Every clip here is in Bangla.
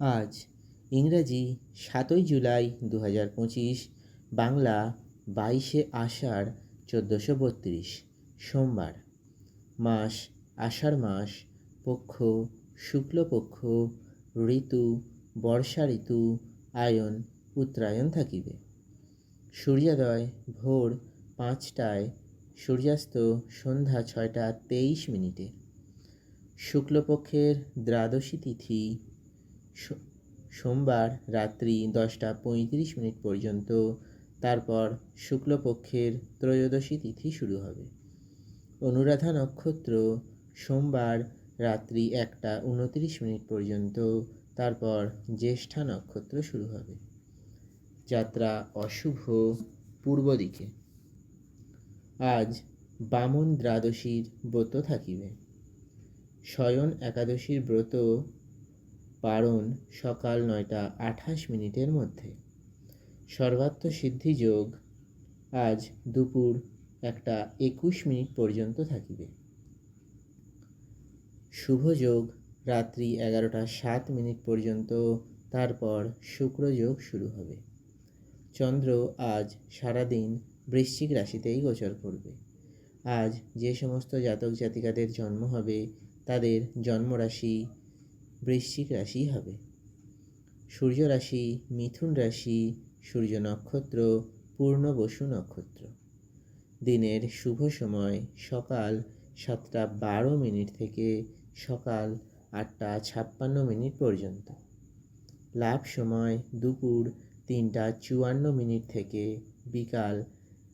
আজ ইংরাজি সাতই জুলাই দু হাজার পঁচিশ, বাংলা বাইশে আষাঢ় চোদ্দোশো বত্রিশ, সোমবার। মাস আষাঢ় মাস, পক্ষ শুক্লপক্ষ, ঋতু, বর্ষা ঋতু, আয়ন, উত্তরায়ণ থাকিবে। সূর্যোদয় ভোর পাঁচটায়, সূর্যাস্ত সন্ধ্যা ছয়টা তেইশ মিনিটে। শুক্লপক্ষের দ্বাদশী তিথি সোমবার রাত্রি দশটা পঁয়ত্রিশ মিনিট পর্যন্ত। তারপর শুক্লপক্ষের ত্রয়োদশী তিথি শুরু হবে। অনুরাধা নক্ষত্র সোমবার রাত্রি একটা উনত্রিশ মিনিট পর্যন্ত। তারপর জ্যেষ্ঠা নক্ষত্র শুরু হবে। যাত্রা অশুভ পূর্ব দিকে। আজ বামন দ্বাদশীর ব্রত থাকিবে। শয়ন একাদশীর ব্রত পারণ সকাল নয়টা আঠাশ মিনিটের মধ্যে। সর্বাত্ম সিদ্ধি যোগ আজ দুপুর একটা একুশ মিনিট পর্যন্ত থাকিবে। শুভ যোগ রাত্রি এগারোটা সাত মিনিট পর্যন্ত, তারপর শুক্রযোগ শুরু হবে। চন্দ্র আজ সারাদিন বৃশ্চিক রাশিতেই গোচর করবে। আজ যে সমস্ত জাতক জাতিকাদের জন্ম হবে, তাদের জন্মরাশি বৃশ্চিক রাশি হবে। সূর্য রাশি, মিথুন রাশি, সূর্য নক্ষত্র, পূর্ণ বসু নক্ষত্র। দিনের শুভ সময় সকাল সাতটা বারো মিনিট থেকে সকাল আটটা ছাপ্পান্ন মিনিট পর্যন্ত। লাভ সময় দুপুর তিনটা চুয়ান্ন মিনিট থেকে বিকাল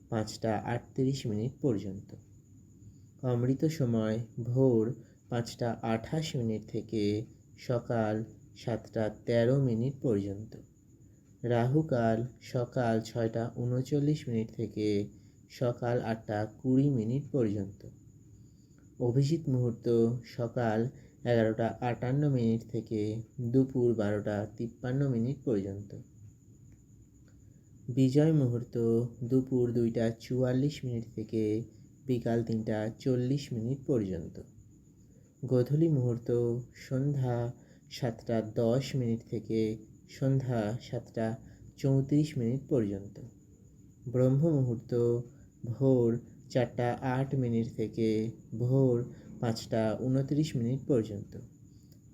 পাঁচটা আটত্রিশ মিনিট পর্যন্ত। অমৃত সময় ভোর পাঁচটা আঠাশ মিনিট থেকে সকাল সাতটা তেরো মিনিট পর্যন্ত। রাহুকাল সকাল ছয়টা উনচল্লিশ মিনিট থেকে সকাল আটটা কুড়ি মিনিট পর্যন্ত। অভিজিৎ মুহূর্ত সকাল এগারোটা আটান্ন মিনিট থেকে দুপুর বারোটা তিপ্পান্ন মিনিট পর্যন্ত। বিজয় মুহূর্ত দুপুর দুইটা চুয়াল্লিশ মিনিট থেকে বিকাল তিনটা চল্লিশ মিনিট পর্যন্ত। গোধূলি মুহূর্ত, সন্ধ্যা সাতটা দশ মিনিট থেকে সন্ধ্যা সাতটা চৌত্রিশ মিনিট পর্যন্ত। ব্রহ্ম মুহূর্ত, ভোর চারটা আট মিনিট থেকে ভোর পাঁচটা উনত্রিশ মিনিট পর্যন্ত।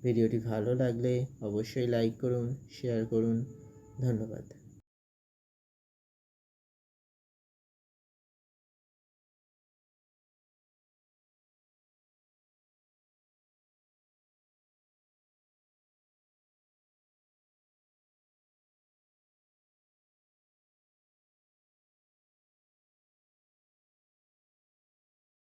ভিডিওটি ভালো লাগলে অবশ্যই লাইক করুন, শেয়ার করুন। ধন্যবাদ।